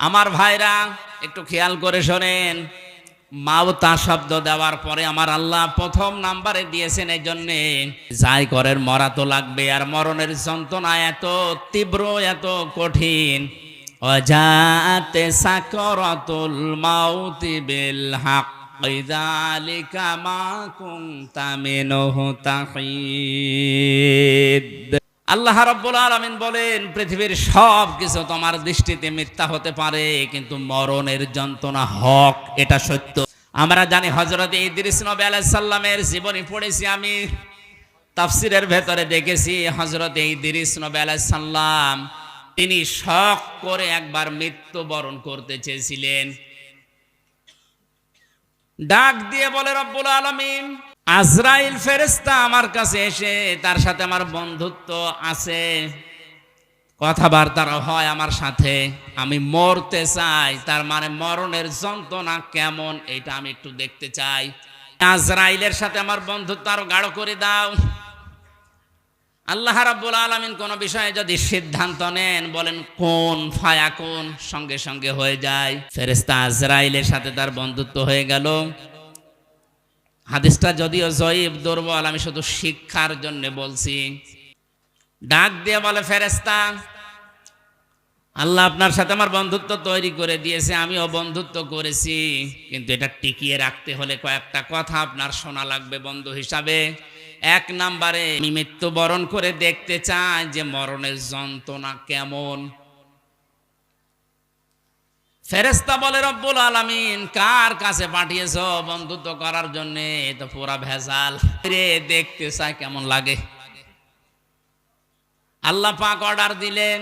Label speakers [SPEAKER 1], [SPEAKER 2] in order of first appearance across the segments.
[SPEAKER 1] আমার ভাইরা, একটু খেয়াল করে শোনেন। মাওতা শব্দ দেওয়ার পরে আমার আল্লাহ প্রথম নাম্বারে দিয়েছেন এই জন্যে, যাই করেন, মরা তো লাগবে, আর মরণের যন্ত্রণা এত তীব্র, এত কঠিন। অজাতে সাকরাতুল মাউতি বিল হাক যালিকা মা কুনতা তাহিদ। আল্লাহ রাব্বুল আলামিন বলেন, পৃথিবীর সব কিছু তোমার দৃষ্টিতে মিথ্যা হতে পারে, কিন্তু মরণের যন্ত্রণা হক, এটা সত্য। আমরা জানি হজরত ইদ্রিস নবী আলাইহিস সালামের জীবনী পড়েছি আমি, তাফসিরের ভেতরে দেখেছি হযরত ইদ্রিস নবী আলাইহিস সালাম, তিনি শখ করে একবার মৃত্যুবরণ করতে চেয়েছিলেন। ডাক দিয়ে বলে, রব্বুল আলামিন আজরাইল ফেরেস্তা আমার কাছে এসে তার সাথে আমার বন্ধুত্ব আছে। কথাবার্তা হয় আমার সাথে। আমি মরতে চাই, তার মানে মরণের যন্ত্রণা কেমন এটা আমি একটু দেখতে চাই। আজরাইলের সাথে আমার বন্ধুত্ব আরও গাঢ় করে দাও। আল্লাহ রাব্বুল আলামিন কোন বিষয়ে যদি সিদ্ধান্ত নেন, বলেন কোন ফায়া কোন? সঙ্গে সঙ্গে হয়ে যায়। ফেরেস্তা আজরাইলের সাথে তার বন্ধুত্ব হয়ে গেল। হাদিসটা যদিও জয়ীব দুর্বল, আমি শুধু শিক্ষার জন্য বলছি। ডাক দিয়ে বলে ফেরেস্তা আল্লাহ আপনার সাথে আমার বন্ধুত্ব তৈরি করে দিয়েছে, আমিও বন্ধুত্ব করেছি। কিন্তু এটা টিকিয়ে রাখতে হলে কয়েকটা কথা আপনার শোনা লাগবে বন্ধু হিসাবে। এক নাম্বারে, আমি মৃত্যুবরণ করে দেখতে চাই যে মরণের যন্ত্রণা কেমন। ফেরেস্তা বলে, রব্বুল আলামিন, কার কাছে পাঠিয়েছ বন্ধুত্ব করার জন্য? তো পুরা ভেজাল। রে, দেখতে চাই কেমন লাগে। আল্লাহ পাক অর্ডার দিলেন।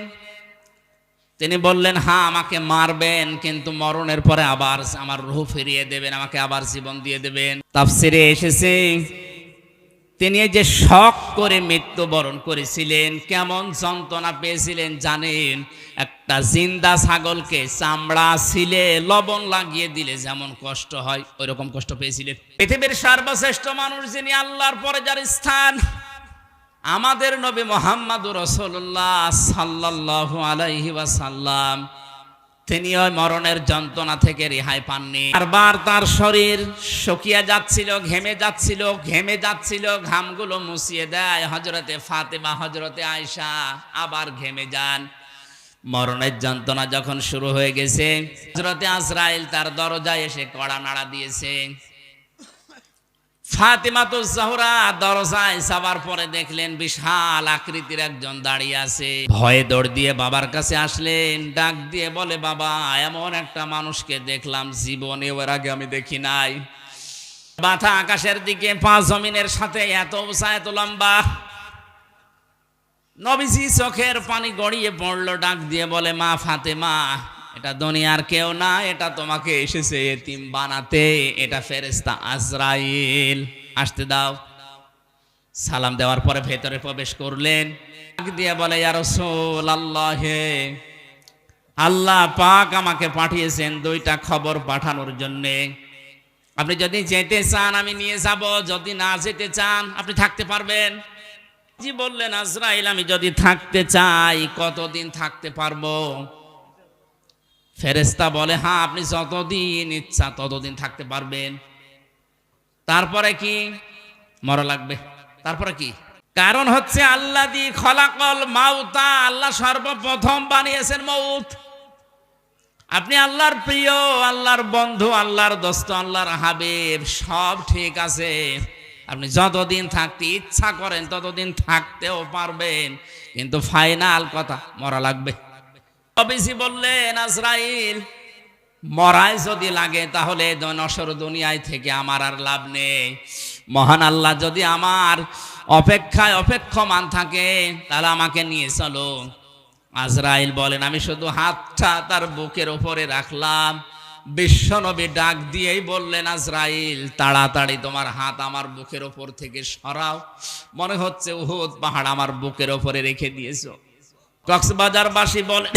[SPEAKER 1] তিনি বললেন হ্যাঁ আমাকে মারবেন, কিন্তু মরণের পরে আবার আমার রুহ ফিরিয়ে দেবেন, আমাকে আবার জীবন দিয়ে দেবেন। তাফসিরে এসেছে তিনি যে শখ করে মৃত্যুবরণ করেছিলেন, কেমন যন্ত্রণা পেয়েছিলেন জানেন? একটা জিন্দা ছাগলকে চামড়া ছিলে, লবণ লাগিয়ে দিলে যেমন কষ্ট হয় ওই রকম কষ্ট পেয়েছিলেন। পৃথিবীর সর্বশ্রেষ্ঠ মানুষ যিনি আল্লাহর পরে যার স্থান, আমাদের নবী মোহাম্মদ রসল্লাহ সাল্লাহ আলাইহি ওয়াসাল্লাম। তিনি ওই মরণের যন্ত্রণা থেকে রেহাই পাননি। বারবার তার শরীর শুকিয়ে যাচ্ছিল, ঘেমে যাচ্ছিল ঘেমে যাচ্ছিল, ঘামগুলো মুছিয়ে দেয়। হজরতে ফাতেমা হজরতে আয়সা আবার ঘেমে যান। মরণের যন্ত্রণা যখন শুরু হয়ে গেছে হজরতে আজরাইল তার দরজায় এসে কড়া নাড়া দিয়েছে। ফাতেমা তো জাহরা দরজায় যাবার পরে দেখলেন বিশাল আকৃতির একজন দাঁড়িয়ে আছে। ভয়ে দৌড় দিয়ে বাবার কাছে আসলেন, ডাক দিয়ে বলে, বাবা, এমন একটা মানুষকে দেখলাম জীবনে ওর আগে আমি দেখি নাই। মাথা আকাশের দিকে পাঁচ জমিনের সাথে এত উঁচা, এত লম্বা। নবীজি চোখের পানি গড়িয়ে পড়ল, ডাক দিয়ে বলে, মা ফাতেমা এটা দুনিয়ার কেউ না, এটা তোমাকে এসেছে এতিম বানাতে, এটা ফেরেস্তা আজরাইল। আসতে দাও। সালাম দেওয়ার পরে ভেতরে প্রবেশ করলেন। দিয়ে বলে, ইয়া আল্লাহ আল্লাহ পাক আমাকে পাঠিয়েছেন দুইটা খবর পাঠানোর জন্যে। আপনি যদি যেতে চান, আমি নিয়ে যাব। যদি না যেতে চান, আপনি থাকতে পারবেন। জি বললেন, আজরাইল, আমি যদি থাকতে চাই, কতদিন থাকতে পারব? ফেরেস্তা বলে হ্যাঁ আপনি যতদিন ইচ্ছা ততদিন থাকতে পারবেন। তারপরে কি? মরা লাগবে। তারপরে কি? কারণ হচ্ছে আল্লাহ দি খলাকল মাউতা, আল্লাহ সর্বপ্রথম বানিয়েছেন মৌত আপনি আল্লাহর প্রিয়, আল্লাহর বন্ধু, আল্লাহর দোস্ত, আল্লাহর হাবিব, সব ঠিক আছে। আপনি যতদিন থাকতে ইচ্ছা করেন, ততদিন থাকতেও পারবেন। কিন্তু ফাইনাল কথা, মরা লাগবে। অবিসি বললেন, আজরাইল, মরায় যদি লাগে তাহলে নসর দুনিয়ায় থেকে আমার আর লাভ নেই। মহান আল্লাহ যদি আমার অপেক্ষায় অপেক্ষমান থাকে, তাহলে আমাকে নিয়ে চলো। আজরাইল বলেন, আমি শুধু হাতটা তার বুকের ওপরে রাখলাম। বিশ্বনবী ডাক দিয়েই বললেন, আজরাইল, তাড়াতাড়ি তোমার হাত আমার বুকের ওপর থেকে সরাও। মনে হচ্ছে উহুদ পাহাড় আমার বুকের ওপরে রেখে দিয়েছ। কক্সবাজারবাসী বলে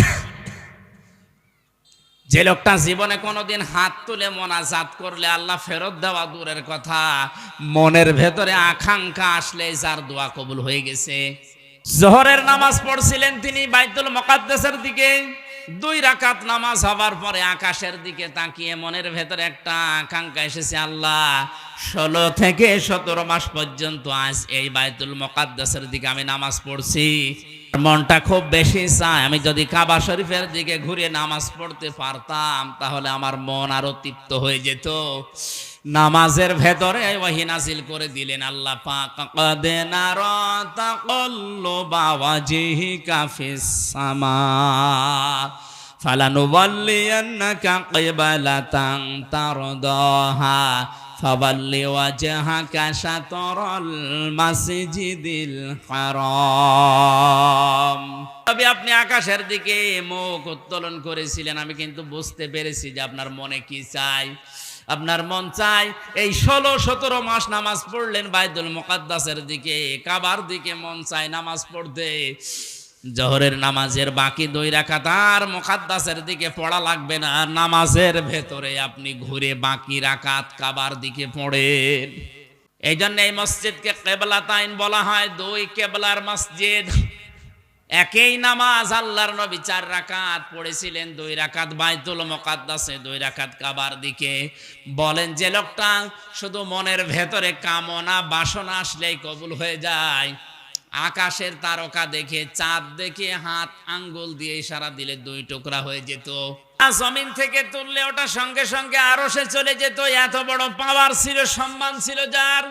[SPEAKER 1] যে লোকটা জীবনে কোনোদিন হাত তুলে মোনাজাত করলে আল্লাহ ফেরত দেওয়া দূরের কথা, মনের ভেতরে আকাঙ্ক্ষা আসলে যার দোয়া কবুল হয়ে গেছে। জোহরের নামাজ পড়ছিলেন তিনি বাইতুল মকাদ্দেসের দিকে। দুই রাকাত নামাজ হবার পরে আকাশের দিকে তাকিয়ে মনের ভেতরে একটা আকাঙ্ক্ষা এসেছে, আল্লাহ, ষোলো থেকে সতেরো মাস পর্যন্ত আজ এই বাইতুল মোকাদ্দাসের দিকে আমি নামাজ পড়ছি। মনটা খুব বেশি চায়। আমি যদি কাবা শরীফের দিকে ঘুরে নামাজ পড়তে পারতাম, তাহলে আমার মন আরও তৃপ্ত হয়ে যেত। নামাজের ভেতরে ওয়াহি নাজিল করে দিলেন, আল্লাহ পাক, কদ নারা তাকাল্লুবা ওয়াজহিকা ফিস সামা, ফালানুওয়াল্লিয়ান্নাকা কিবলাতান তারদাহা। ফাওয়াল্লি ওয়াজহাকা শাতরাল মাসজিদিল হারাম তবে আপনি আকাশের দিকে মুখ উত্তোলন করেছিলেন, আমি কিন্তু বুঝতে পেরেছি যে আপনার মনে কি চাই। আপনার মন চাই এই ষোলো সতেরো মাস নামাজ পড়লেন বাইদুল মোকাদ্দাসের দিকে, কাবার দিকে মন চায় নামাজ পড়তে। জহরের নামাজের বাকি দুই রাখা তার মোকাদ্দাসের দিকে পড়া লাগবে না। নামাজের ভেতরে আপনি ঘুরে বাকি রাকাত কাবার দিকে পড়েন। এই জন্য এই মসজিদকে কেবলা তাইন বলা হয়, দুই কেবলার মসজিদ। একই নামাজ আল্লাহর নবী চার রাকাত পড়েছিলেন, দুই রাকাত বাইতুল মোকাদ্দাসে, দুই রাকাত কাবার দিকে। বলেন, যে লোকটা শুধু মনের ভেতরে কামনা বাসনা আসলেই কবুল হয়ে যায় আকাশের তারকা দেখে, চাঁদ দেখে, হাত আঙ্গুল দিয়ে ইশারা দিলে দুই টুকরা হয়ে যেত। জমিন থেকে তুললে ওটা সঙ্গে সঙ্গে আরও সে চলে যেত। এত বড় পাওয়ার ছিল, সম্মান ছিল যার।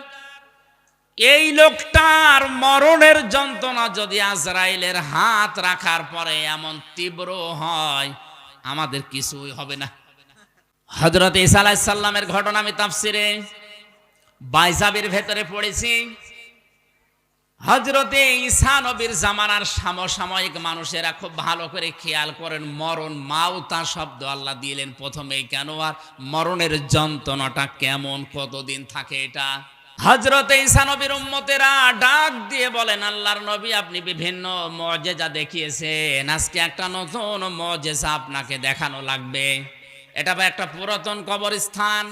[SPEAKER 1] এই লোকটার মরণের যন্ত্রণা যদি আজরাইলের হাত রাখার পরে এমন তীব্র হয়, আমাদের কিছুই হবে না। হজরত ইসা আলাইসাল্লামের ঘটনা আমি তাফসিরে বাইজাবির ভেতরে পড়েছি। হজরতে ঈসা নবীর জামানার সমসাময়িক মানুষেরা খুব ভালো করে খেয়াল করেন, মরণ মাউতা শব্দ আল্লাহ দিলেন প্রথমেই, কেন আর? মরণের যন্ত্রণাটা কেমন? কতদিন থাকে এটা? হজরতে ঈসা নবীর উম্মতেরা ডাক দিয়ে বলেন, আল্লাহর নবী, আপনি বিভিন্ন মজেজা দেখিয়েছেন। আজকে একটা নতুন মজেজা আপনাকে দেখানো লাগবে। এটা বা একটা পুরাতন কবরস্থান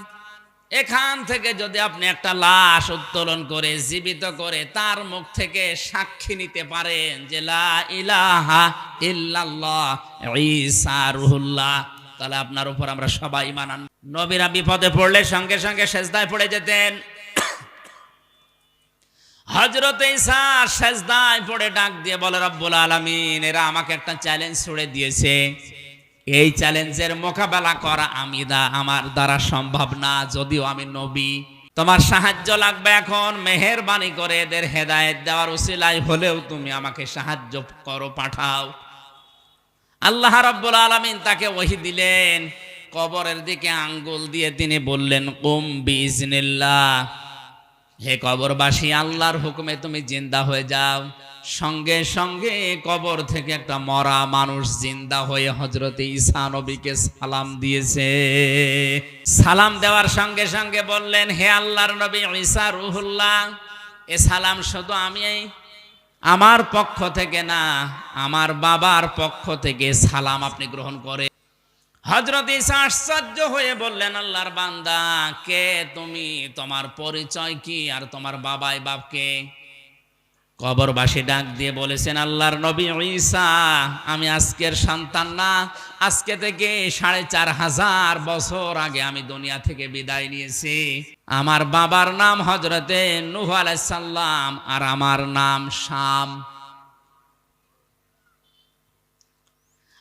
[SPEAKER 1] এখান থেকে যদি আপনি একটা লাশ উত্তোলন করে, জীবিত করে, তার মুখ থেকে সাক্ষী নিতে পারেন যে লা ইলাহা ইল্লাল্লাহ, ঈসা রুহুল্লাহ, তাহলে আপনার উপর আমরা সবাই মানান নবীরা বিপদে পড়লে সঙ্গে সঙ্গে সেজদায় পড়ে যেতেন। হজরত ঈসা সেজদায় পড়ে ডাক দিয়ে বলে, রব্বুল আলামিন, এরা আমাকে একটা চ্যালেঞ্জ ছুড়ে দিয়েছে। এই চ্যালেঞ্জের মোকাবেলা করা আমি দা আমার দ্বারা সম্ভব না, যদিও আমি নবী। তোমার সাহায্য লাগবে এখন, মেহেরবানি করে এদের হেদায়েত দেওয়ার উসিলাই হলেও তুমি আমাকে সাহায্য করো, পাঠাও। আল্লাহ রাব্বুল আলামিন তাকে ওহি দিলেন, কবরের দিকে আঙ্গুল দিয়ে তিনি বললেন, কুম বিজনিল্লাহ হে কবরবাসী, আল্লাহর হুকুমে তুমি জিন্দা হয়ে যাও। সঙ্গে সঙ্গে কবর থেকে একটা মরা মানুষ জিন্দা হয়ে হজরত ঈসা নবীকে সালাম দিয়েছে। সালাম দেওয়ার সঙ্গে সঙ্গে বললেন, হে আল্লাহর নবী, ঈসা রুহুল্লাহ, এ সালাম শুধু আমি, আমার পক্ষ থেকে না, আমার বাবার পক্ষ থেকে সালাম আপনি গ্রহণ করে হজরত ঈসা আশ্চর্য হয়ে বললেন, আল্লাহর বান্দা, কে তুমি? তোমার পরিচয় কি? আর তোমার বাবাই বাপকে? কবরবাসী ডাক দিয়ে বলেছেন, আল্লাহর নবী ঈসা, আমি আজকের সন্তান না। আজকে থেকে সাড়ে চার হাজার বছর আগে আমি দুনিয়া থেকে বিদায় নিয়েছি। আমার বাবার নাম হজরতে নুহ আলাইসাল্লাম আর আমার নাম শাম।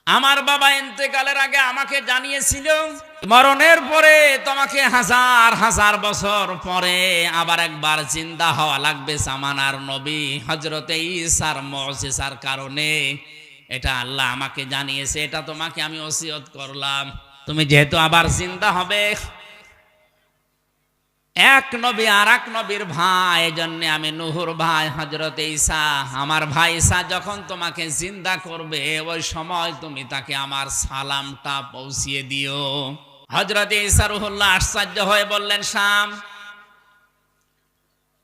[SPEAKER 1] আমার বাবা ইন্তেকালের আগে আমাকে জানিয়েছিল, মরণের পরে তোমাকে হাজার হাজার বছর পরে আবার একবার চিন্তা হওয়া লাগবে সামানার নবী হজরতে ইসার মজেসার কারণে। এটা আল্লাহ আমাকে জানিয়েছে, এটা তোমাকে আমি ওসিয়ত করলাম। তুমি যেহেতু আবার চিন্তা হবে এক নবী আর এক নবীর ভাই জন্য আমি নুহুর ভাই হজরত ঈসা। আমার ভাই ঈসা যখন তোমাকে জিন্দা করবে, ওই সময় তুমি তাকে আমার সালামটা পৌঁছিয়ে দিও। হজরত ঈসা রুহুল্লাহ আশ্চর্য হয়ে বললেন, শাম,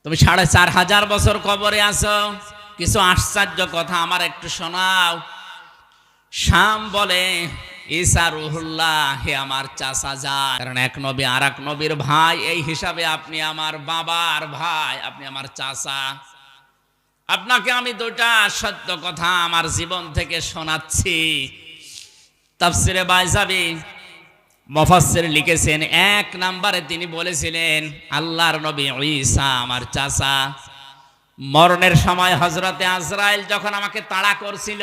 [SPEAKER 1] তুমি সাড়ে চার হাজার বছর কবরে আছো। কিছু আশ্চর্য কথা আমার একটু শোনাও। শাম বলে ঈসা রুহুল্লাহ হে আমার চাচা যান কারণ আর এক ভাই, এই হিসাবে আপনি আমার বাবার ভাই, আপনি আমার চাচা। আপনাকে আমি দুটা সত্য কথা আমার জীবন থেকে শোনাচ্ছি। তাফসিরে বাইজাবি মফাসসির লিখেছেন, এক নাম্বারে তিনি বলেছিলেন, আল্লাহর নবী ঈসা আমার চাচা। মরণের সময় হজরতে আজরাইল যখন আমাকে তাড়া করছিল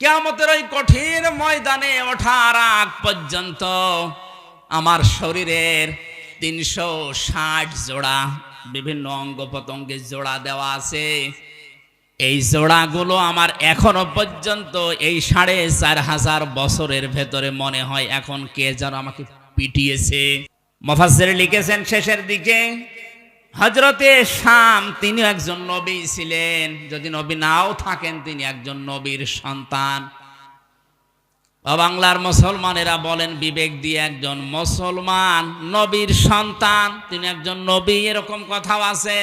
[SPEAKER 1] কেয়ামতের ওই কঠিন ময়দানে ওঠার আগ পর্যন্ত আমার শরীরের তিনশো ষাট জোড়া বিভিন্ন অঙ্গ প্রত্যঙ্গের জোড়া দেওয়া আছে। এই জোড়াগুলো আমার এখনও পর্যন্ত এই সাড়ে চার হাজার বছরের ভেতরে মনে হয় এখন কে যেন আমাকে পিটিয়েছে। মফাসের লিখেছেন শেষের দিকে হজরতে শাম, তিনি একজন নবী ছিলেন। যদি নবী নাও থাকেন, তিনি একজন নবীর সন্তান। বাংলার মুসলমানেরা বলেন, বিবেক দিয়ে একজন মুসলমান নবীর সন্তান, তিনি একজন নবী, এরকম কথাও আছে।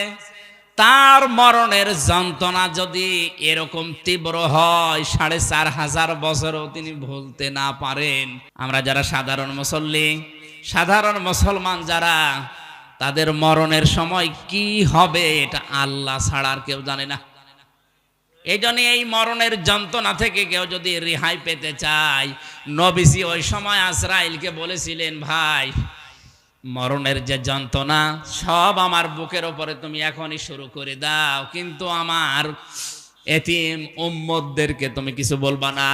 [SPEAKER 1] তার মরণের যন্ত্রণা যদি এরকম তীব্র হয়, সাড়ে চার হাজার বছরও তিনি ভুলতে না পারেন। আমরা যারা সাধারণ মুসল্লি, সাধারণ মুসলমান যারা তাদের মরণের সময় কি হবে এটা আল্লাহ ছাড়া আর কেউ জানে না। এই জন্য এই মরণের যন্ত্রণা থেকে কেউ যদি রেহাই পেতে চায় নবিসি ওই সময় আসরাইলকে বলেছিলেন, ভাই, মরণের যে যন্ত্রণা, সব আমার বুকের ওপরে তুমি এখনই শুরু করে দাও। কিন্তু আমার এতিম উম্মদদেরকে তুমি কিছু বলবা না।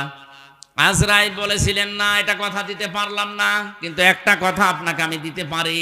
[SPEAKER 1] আজরাইল বলেছিলেন, না, এটা কথা দিতে পারলাম না, কিন্তু একটা কথা আপনাকে আমি দিতে পারি।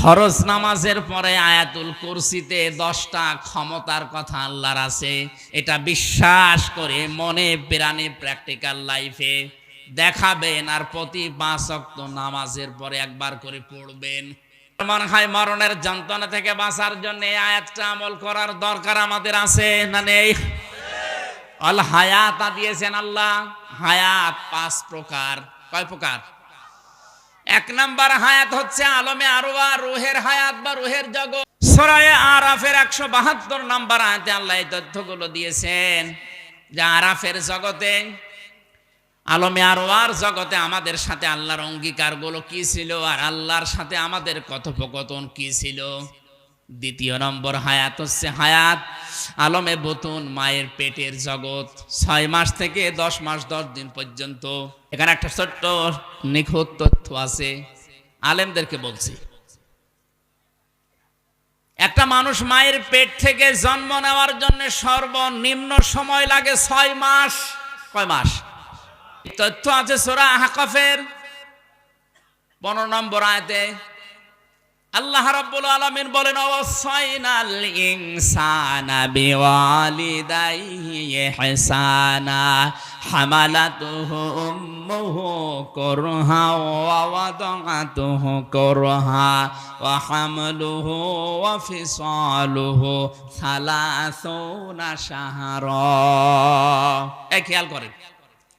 [SPEAKER 1] ফরজ নামাজের পরে আয়াতুল কুরসিতে দশটা ক্ষমতার কথা আল্লাহর আছে। এটা বিশ্বাস করে মনে প্রাণে প্র্যাকটিক্যাল লাইফে দেখাবেন আর প্রতি পাঁচ অক্ত নামাজের পরে একবার করে পড়বেন। মনে হয় মরণের যন্ত্রণা থেকে বাঁচার জন্য এই আয়াতটা আমল করার দরকার আমাদের আছে না নেই? অল হায়াত দিয়েছেন আল্লাহ। হায়াত পাঁচ প্রকার। কয় প্রকার? এক নাম্বার হায়াত হচ্ছে আলমে আরোয়া রোহের হায়াত বা রোহের জগৎ। সরায়ে আরাফের একশো বাহাত্তর নাম্বার আয়াতে আল্লাহ এই তথ্যগুলো দিয়েছেন যে আরাফের জগতে, আলমে আরোয়ার জগতে আমাদের সাথে আল্লাহর অঙ্গীকারগুলো কি ছিল আর আল্লাহর সাথে আমাদের কথোপকথন কি ছিল? দ্বিতীয় নম্বর হায়াত হচ্ছে হায়াত। আলমে বতুন, মায়ের পেটের জগৎ। ছয় মাস থেকে দশ মাস, দশ দিন পর্যন্ত। এখানে একটা ছোট্ট নিখুঁত তথ্য আছে। আলেমদেরকে বলছি, একটা মানুষ মায়ের পেট থেকে জন্ম নেওয়ার জন্য সর্বনিম্ন সময় লাগে ছয় মাস। কয় মাস? তথ্য আছে সোরা হাকাফের পনেরো নম্বর আয়তে আল্লাহ রাব্বুল আলামিন বলেন অবসাইনাল ইনসানা বিওয়ালিদাইহি ইহসানা, হামালাতুহু উম্মুহু কুরহা ওয়া ওয়াদাআতুহু কুরহা ওয়া হামলুহু ওয়া ফিসালুহু সালাসুনা শাহরা। এই খেয়াল করেন।